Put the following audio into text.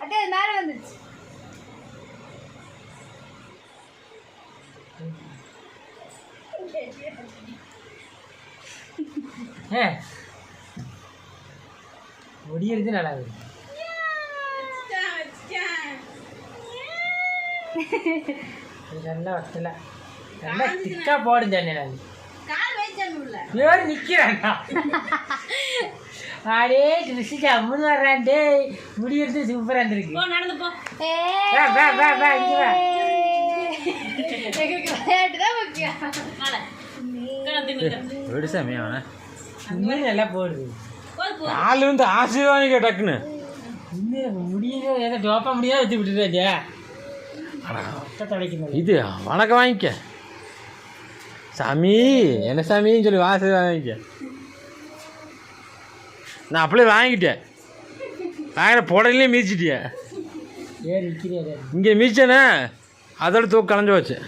அட்டே அது மேலே வந்துச்சு ஏ. முடியறது நல்லா இருக்கு. நல்லா வட்டல நல்லா திக்கா போடும் தண்ணி நான் பேர் நிற்கிறான்டா அடே ருசிக்கு அம்மன் வர்றான் டே முடியறது சூப்பராக இருந்திருக்கு நடந்து போ வா, வா, வா, வா, இங்க வா. எங்களுக்கு விளையாட்டு தான் முக்கியம் விடு சாமி அவனை இன்னும் நல்லா போடுது நாலு வந்து ஆசீர்வாதிக்க டக்குன்னு இன்னும் முடியல ஏதோ டோப்பா முடியாது வச்சு விட்டுட்டாச்சே இது வணக்கம் வாங்கிக்க சாமி என்ன சாமின்னு சொல்லி வாசல் வாங்கிக்க. நான் அப்படியே வாங்கிட்டேன். வாங்கிற புடலையும் மீச்சிட்டியே இங்கே மீச்சனே அதோட தூக்கு கலைஞ்சு வச்சேன்